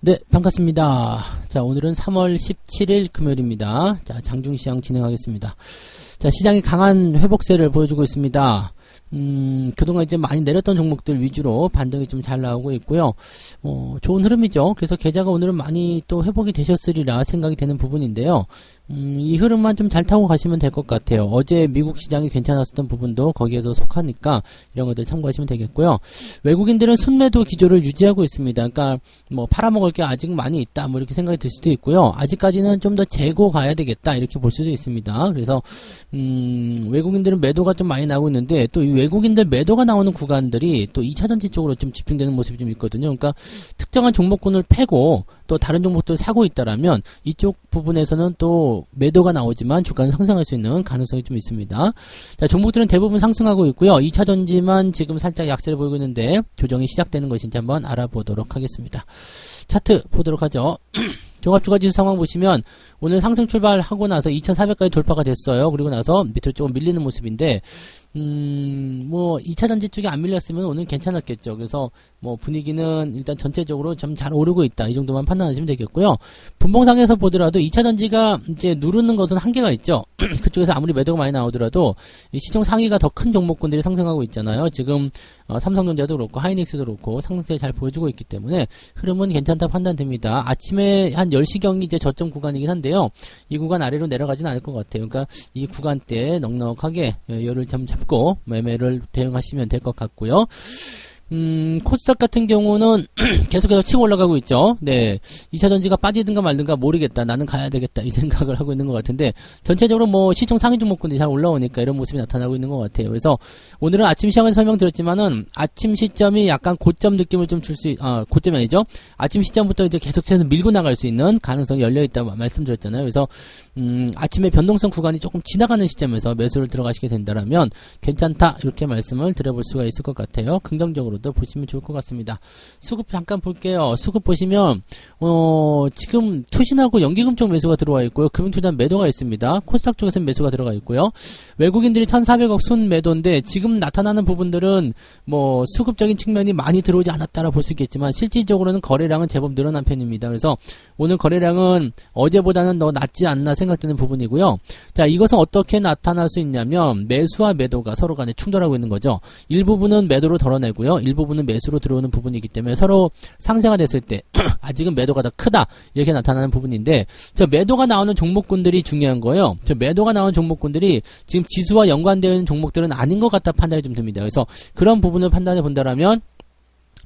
네, 반갑습니다. 자, 오늘은 3월 17일 금요일입니다. 자, 장중시장 진행하겠습니다. 자, 시장이 강한 회복세를 보여주고 있습니다. 음, 그동안 이제 많이 내렸던 종목들 위주로 반등이 좀 잘 나오고 있고요. 어, 좋은 흐름이죠. 그래서 계좌가 오늘은 많이 또 회복이 되셨으리라 생각이 되는 부분인데요. 음, 이 흐름만 좀 잘 타고 가시면 될 것 같아요. 어제 미국 시장이 괜찮았었던 부분도 거기에서 속하니까 이런 것들 참고하시면 되겠고요. 외국인들은 순매도 기조를 유지하고 있습니다. 그러니까 뭐 팔아먹을 게 아직 많이 있다 뭐 이렇게 생각이 들 수도 있고요. 아직까지는 좀 더 재고 가야 되겠다 이렇게 볼 수도 있습니다. 그래서 음, 외국인들은 매도가 좀 많이 나오고 있는데 또 이 외국인들 매도가 나오는 구간들이 또 2차전지 쪽으로 좀 집중되는 모습이 좀 있거든요. 그러니까 특정한 종목군을 패고 또 다른 종목들 사고 있다라면 이쪽 부분에서는 또 매도가 나오지만 주가는 상승할 수 있는 가능성이 좀 있습니다. 자, 종목들은 대부분 상승하고 있고요. 2차 전지만 지금 살짝 약세를 보이고 있는데 조정이 시작되는 것인지 한번 알아보도록 하겠습니다. 차트 보도록 하죠. 종합주가지수 상황 보시면 오늘 상승 출발하고 나서 2400까지 돌파가 됐어요. 그리고 나서 밑으로 조금 밀리는 모습인데 음, 뭐 2차 전지 쪽이 안 밀렸으면 오늘 괜찮았겠죠. 그래서 뭐 분위기는 일단 전체적으로 좀 잘 오르고 있다. 이 정도만 판단하시면 되겠고요. 분봉상에서 보더라도 2차 전지가 이제 누르는 것은 한계가 있죠. 그쪽에서 아무리 매도가 많이 나오더라도 시총 상위가 더 큰 종목군들이 상승하고 있잖아요. 지금 어, 삼성전자도 그렇고 하이닉스도 그렇고 상승세 잘 보여주고 있기 때문에 흐름은 괜찮다 판단됩니다. 아침에 한 10시경이 이제 저점 구간이긴 한데요. 이 구간 아래로 내려가지는 않을 것 같아요. 그러니까 이 구간대에 넉넉하게 열을 좀잡 고 매매를 대응하시면 될 것 같고요. 음, 코스닥 같은 경우는 계속해서 치고 올라가고 있죠. 네. 2차 전지가 빠지든가 말든가 모르겠다. 나는 가야 되겠다. 이 생각을 하고 있는 것 같은데, 전체적으로 뭐 시총 상위 종목군들이 잘 올라오니까 이런 모습이 나타나고 있는 것 같아요. 그래서 오늘은 아침 시장에서 설명드렸지만은 아침 시점이 약간 고점 느낌을 좀 줄 수, 아, 고점이 아니죠. 아침 시점부터 이제 계속해서 밀고 나갈 수 있는 가능성이 열려있다고 말씀드렸잖아요. 그래서, 음, 아침에 변동성 구간이 조금 지나가는 시점에서 매수를 들어가시게 된다면 괜찮다. 이렇게 말씀을 드려볼 수가 있을 것 같아요. 긍정적으로 도 보시면 좋을 것 같습니다. 수급 잠깐 볼게요. 수급 보시면 어, 지금 투신하고 연기금 쪽 매수가 들어와 있고요. 금융투자 매도가 있습니다. 코스닥 쪽에서 매수가 들어가 있고요. 외국인들이 1,400억 순 매도인데 지금 나타나는 부분들은 뭐 수급적인 측면이 많이 들어오지 않았다라 볼 수 있겠지만 실질적으로는 거래량은 제법 늘어난 편입니다. 그래서 오늘 거래량은 어제보다는 더 낮지 않나 생각되는 부분이고요. 자, 이것은 어떻게 나타날 수 있냐면 매수와 매도가 서로 간에 충돌하고 있는 거죠. 일부분은 매도로 덜어내고요. 일부분은 매수로 들어오는 부분이기 때문에 서로 상세가 됐을 때 아직은 매도가 더 크다 이렇게 나타나는 부분인데 저 매도가 나오는 종목군들이 중요한 거예요. 저 매도가 나오는 종목군들이 지금 지수와 연관되어 있는 종목들은 아닌 것 같다 판단이 좀 듭니다. 그래서 그런 부분을 판단해 본다라면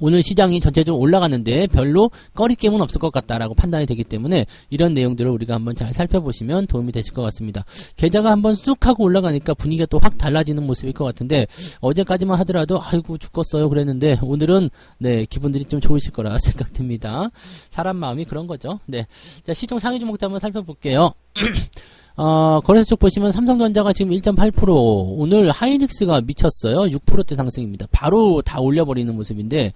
오늘 시장이 전체적으로 올라가는데 별로 꺼리낌은 없을 것 같다라고 판단이 되기 때문에 이런 내용들을 우리가 한번 잘 살펴보시면 도움이 되실 것 같습니다. 계좌가 한번 쑥 하고 올라가니까 분위기가 또 확 달라지는 모습일 것 같은데 어제까지만 하더라도 아이고 죽겠어요 그랬는데 오늘은 네 기분들이 좀 좋으실 거라 생각됩니다. 사람 마음이 그런 거죠. 네, 자 시총 상위 종목도 한번 살펴볼게요. 어, 거래소 쪽 보시면 삼성전자가 지금 1.8% 오늘 하이닉스가 미쳤어요. 6%대 상승입니다. 바로 다 올려버리는 모습인데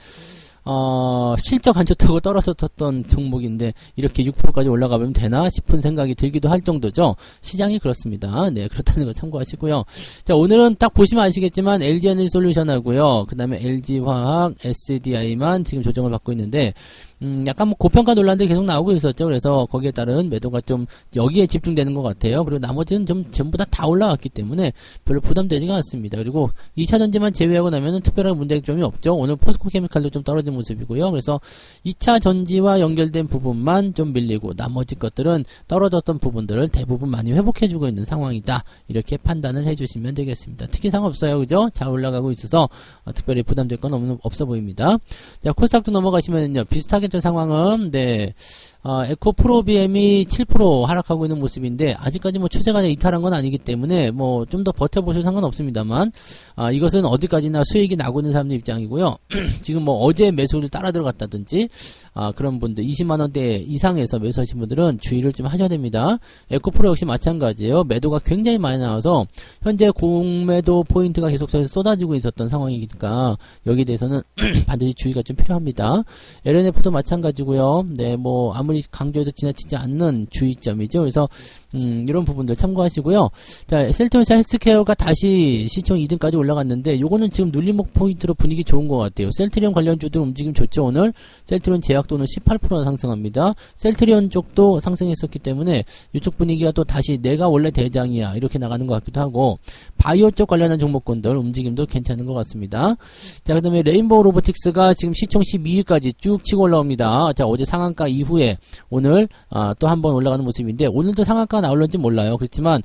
어, 실적 안 좋다고 떨어졌던 종목인데 이렇게 6%까지 올라가면 되나 싶은 생각이 들기도 할 정도죠. 시장이 그렇습니다. 네, 그렇다는 거 참고하시고요. 자, 오늘은 딱 보시면 아시겠지만 LG에너지 솔루션 하고요. 그 다음에 LG화학, SDI만 지금 조정을 받고 있는데 음, 약간 뭐 고평가 논란들이 계속 나오고 있었죠. 그래서 거기에 따른 매도가 좀 여기에 집중되는 것 같아요. 그리고 나머지는 좀 전부 다 다 올라갔기 때문에 별로 부담되지가 않습니다. 그리고 2차 전지만 제외하고 나면은 특별한 문제점이 없죠. 오늘 포스코 케미칼도 좀 떨어진 모습이고요. 그래서 2차 전지와 연결된 부분만 좀 밀리고 나머지 것들은 떨어졌던 부분들을 대부분 많이 회복해주고 있는 상황이다. 이렇게 판단을 해주시면 되겠습니다. 특이사항 없어요. 그죠? 잘 올라가고 있어서 어, 특별히 부담될 건 없, 없어 보입니다. 자, 코스닥도 넘어가시면요. 비슷하게 현재 상황은 네 어, 에코 프로비엠이 7% 하락하고 있는 모습인데 아직까지 뭐 추세가 이탈한 건 아니기 때문에 뭐 좀 더 버텨보셔도 상관없습니다만 아, 이것은 어디까지나 수익이 나고 있는 사람들 입장이고요. 지금 뭐 어제 매수를 따라 들어갔다든지 아, 그런 분들 20만 원대 이상에서 매수하신 분들은 주의를 좀 하셔야 됩니다. 에코 프로 역시 마찬가지예요. 매도가 굉장히 많이 나와서 현재 공매도 포인트가 계속해서 쏟아지고 있었던 상황이니까 여기에 대해서는 반드시 주의가 좀 필요합니다. LNF도 마찬가지고요. 네, 뭐 아무 아무리 강조해도 지나치지 않는 주의점이죠. 그래서 음, 이런 부분들 참고하시고요. 자, 셀트리온 헬스케어가 다시 시총 2등까지 올라갔는데 요거는 지금 눌림목 포인트로 분위기 좋은 것 같아요. 셀트리온 관련주들 움직임 좋죠. 오늘 셀트리온 제약도 오늘 18%나 상승합니다. 셀트리온 쪽도 상승했었기 때문에 이쪽 분위기가 또 다시 내가 원래 대장이야 이렇게 나가는 것 같기도 하고 바이오 쪽 관련한 종목군들 움직임도 괜찮은 것 같습니다. 자, 그 다음에 레인보우 로보틱스가 지금 시총 12위까지 쭉 치고 올라옵니다. 자, 어제 상한가 이후에 오늘 아, 또 한번 올라가는 모습인데 오늘도 상한 가 나올런지 몰라요. 그렇지만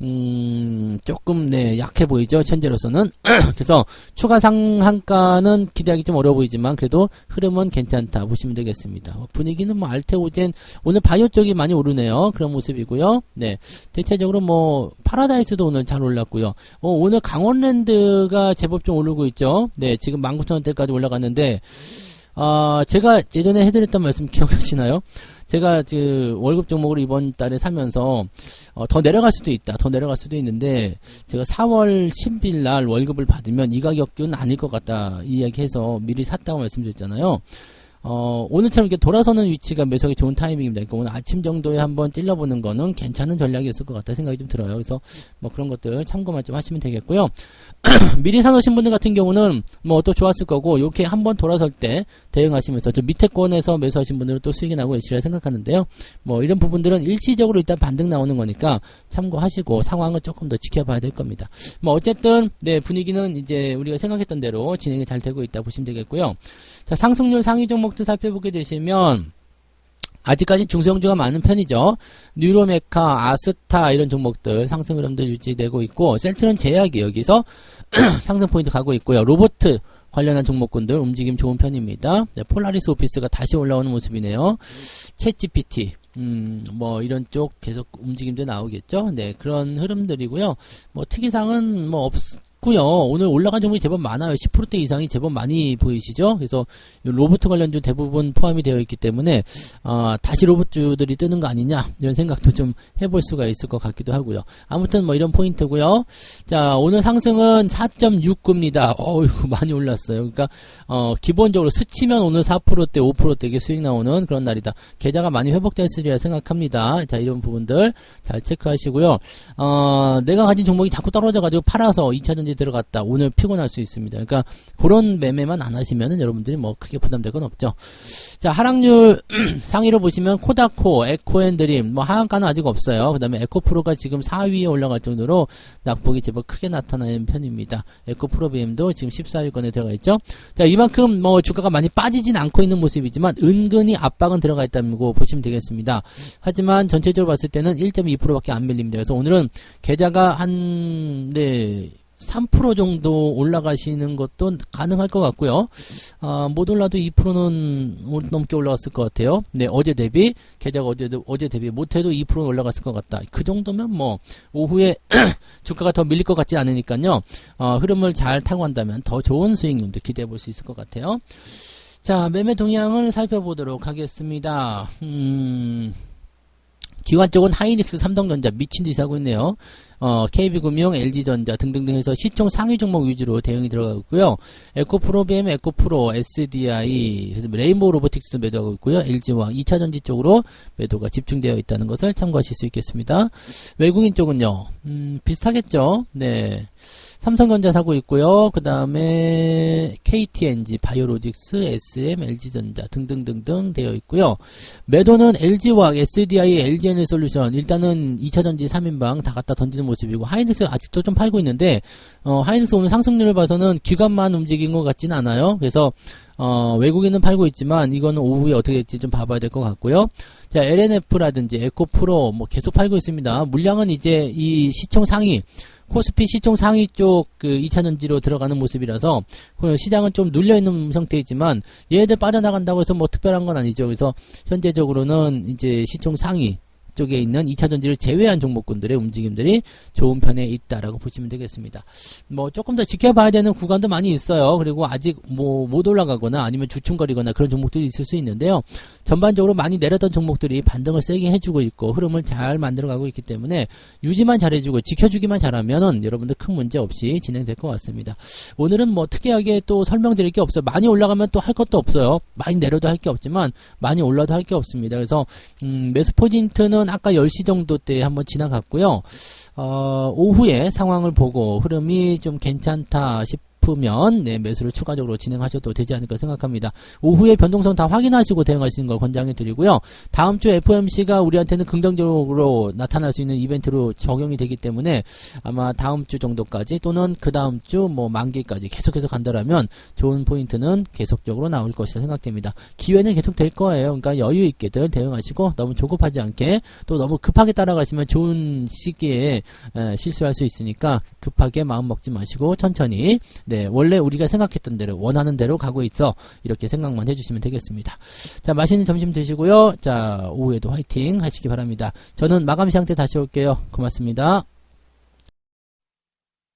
음, 조금 네 약해 보이죠. 현재로서는 그래서 추가 상한가는 기대하기 좀 어려워 보이지만 그래도 흐름은 괜찮다 보시면 되겠습니다. 어, 분위기는 뭐 알테오젠 오늘 바이오 쪽이 많이 오르네요. 그런 모습이고요. 네 대체적으로 뭐 파라다이스도 오늘 잘 올랐고요. 어, 오늘 강원랜드가 제법 좀 오르고 있죠. 네 지금 19,000원대까지 올라갔는데 아 제가 예전에 해드렸던 말씀 기억하시나요? 제가 그 월급 종목을 이번 달에 사면서 어, 더 내려갈 수도 있다. 더 내려갈 수도 있는데 제가 4월 10일 날 월급을 받으면 이 가격은 아닐 것 같다. 이야기해서 미리 샀다고 말씀드렸잖아요. 어, 오늘처럼 이렇게 돌아서는 위치가 매석이 좋은 타이밍입니다. 그러니까 오늘 아침 정도에 한번 찔러보는 거는 괜찮은 전략이었을 것 같다 생각이 좀 들어요. 그래서 뭐 그런 것들 참고만 좀 하시면 되겠고요. 미리 사놓으신 분들 같은 경우는 뭐 또 좋았을 거고 이렇게 한번 돌아설 때 대응하시면서 저 밑에 권에서 매수하신 분들은 또 수익이 나고 있으리라 생각하는데요. 뭐 이런 부분들은 일시적으로 일단 반등 나오는 거니까 참고하시고 상황을 조금 더 지켜봐야 될 겁니다. 뭐 어쨌든 네 분위기는 이제 우리가 생각했던 대로 진행이 잘 되고 있다 보시면 되겠고요. 자 상승률 상위 종목도 살펴보게 되시면 아직까지 중성주가 많은 편이죠. 뉴로메카, 아스타 이런 종목들 상승 흐름도 유지되고 있고 셀트론 제약이 여기서 상승 포인트 가고 있고요. 로보트 관련한 종목군들 움직임 좋은 편입니다. 네, 폴라리스 오피스가 다시 올라오는 모습이네요. 챗 GPT 음, 뭐, 이런 쪽 계속 움직임도 나오겠죠? 네, 그런 흐름들이고요. 뭐, 특이사항은 뭐, 없 고요 오늘 올라간 종목이 제법 많아요. 10%대 이상이 제법 많이 보이시죠? 그래서, 로봇 관련주 대부분 포함이 되어 있기 때문에, 어, 다시 로봇주들이 뜨는 거 아니냐? 이런 생각도 좀 해볼 수가 있을 것 같기도 하고요. 아무튼 뭐, 이런 포인트고요 자, 오늘 상승은 4.69입니다. 어이구, 많이 올랐어요. 그러니까, 어, 기본적으로 스치면 오늘 4%대, 5%대게 수익 나오는 그런 날이다. 계좌가 많이 회복됐으리라 생각합니다. 자, 이런 부분들 잘 체크하시고요. 어, 내가 가진 종목이 자꾸 떨어져가지고 팔아서 2차전 지 들어갔다. 오늘 피곤할 수 있습니다. 그러니까 그런 매매만 안 하시면은 여러분들이 뭐 크게 부담될 건 없죠. 자, 하락률 상위로 보시면 코다코, 에코앤드림, 뭐 하한가는 아직 없어요. 그 다음에 에코프로가 지금 4위에 올라갈 정도로 낙폭이 제법 크게 나타나는 편입니다. 에코프로 BM도 지금 14위권에 들어가 있죠. 자, 이만큼 뭐 주가가 많이 빠지진 않고 있는 모습이지만 은근히 압박은 들어가 있다고 보시면 되겠습니다. 하지만 전체적으로 봤을 때는 1.2%밖에 안 밀립니다. 그래서 오늘은 계좌가 한, 네, 3% 정도 올라가시는 것도 가능할 것 같고요. 아, 못 올라도 2%는 넘게 올라갔을 것 같아요. 네, 어제 대비 계좌가 어제 어제 대비 못해도 2% 올라갔을 것 같다. 그 정도면 뭐 오후에 주가가 더 밀릴 것 같지 않으니까요. 어, 흐름을 잘 타고 한다면 더 좋은 수익률도 기대해 볼 수 있을 것 같아요. 자, 매매 동향을 살펴보도록 하겠습니다. 음, 기관 쪽은 하이닉스, 삼성전자 미친 듯이 하고 있네요. 어, KB금융, LG전자 등등등 해서 시총 상위 종목 위주로 대응이 들어가고 있고요. 에코프로비엠, 에코프로, SDI, 레인보우 로보틱스도 매도하고 있고요. LG와 2차전지 쪽으로 매도가 집중되어 있다는 것을 참고하실 수 있겠습니다. 외국인 쪽은요, 음, 비슷하겠죠. 네. 삼성전자 사고 있고요. 그 다음에 KTNG, 바이오로직스, SM, LG전자 등등등등 되어 있고요. 매도는 LG와 SDI, LG에너솔루션 일단은 2차전지 3인방 다 갖다 던지는 모습이고 하이닉스 아직도 좀 팔고 있는데 어, 하이닉스 오늘 상승률을 봐서는 기관만 움직인 것 같지는 않아요. 그래서 어, 외국인은 팔고 있지만 이거는 오후에 어떻게 될지 좀 봐봐야 될 것 같고요. 자, LNF라든지 에코프로 뭐 계속 팔고 있습니다. 물량은 이제 이 시총 상위 코스피 시총 상위 쪽그 2차전지로 들어가는 모습이라서 그 시장은 좀 눌려있는 형태이지만 얘들 빠져나간다고 해서 뭐 특별한 건 아니죠. 그래서 현재적으로는 이제 시총 상위 쪽에 있는 2차 전지를 제외한 종목군들의 움직임들이 좋은 편에 있다라고 보시면 되겠습니다. 뭐 조금 더 지켜봐야 되는 구간도 많이 있어요. 그리고 아직 뭐 못 올라가거나 아니면 주춤거리거나 그런 종목들이 있을 수 있는데요. 전반적으로 많이 내렸던 종목들이 반등을 세게 해주고 있고 흐름을 잘 만들어가고 있기 때문에 유지만 잘해주고 지켜주기만 잘하면은 여러분들 큰 문제 없이 진행될 것 같습니다. 오늘은 뭐 특이하게 또 설명드릴 게 없어요. 많이 올라가면 또 할 것도 없어요. 많이 내려도 할 게 없지만 많이 올라도 할 게 없습니다. 그래서 음, 매수 포인트는 아까 10시 정도 때 한번 지나갔고요. 어, 오후에 상황을 보고 흐름이 좀 괜찮다 싶 으면 네, 매수를 추가적으로 진행하셔도 되지 않을까 생각합니다. 오후에 변동성 다 확인하시고 대응하시는 걸 권장해 드리고요. 다음 주 FOMC가 우리한테는 긍정적으로 나타날 수 있는 이벤트로 적용이 되기 때문에 아마 다음 주 정도까지 또는 그 다음 주 뭐 만기까지 계속해서 간다라면 좋은 포인트는 계속적으로 나올 것이라 생각됩니다. 기회는 계속 될 거예요. 그러니까 여유 있게들 대응하시고 너무 조급하지 않게 또 너무 급하게 따라가시면 좋은 시기에 에, 실수할 수 있으니까 급하게 마음 먹지 마시고 천천히 네 원래 우리가 생각했던 대로 원하는 대로 가고 있어 이렇게 생각만 해주시면 되겠습니다. 자 맛있는 점심 드시고요. 자 오후에도 화이팅 하시기 바랍니다. 저는 마감 시장 때 다시 올게요. 고맙습니다.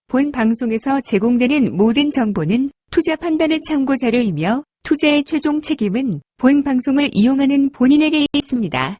본 방송에서 제공되는 모든 정보는 투자 판단의 참고 자료이며 투자의 최종 책임은 본 방송을 이용하는 본인에게 있습니다.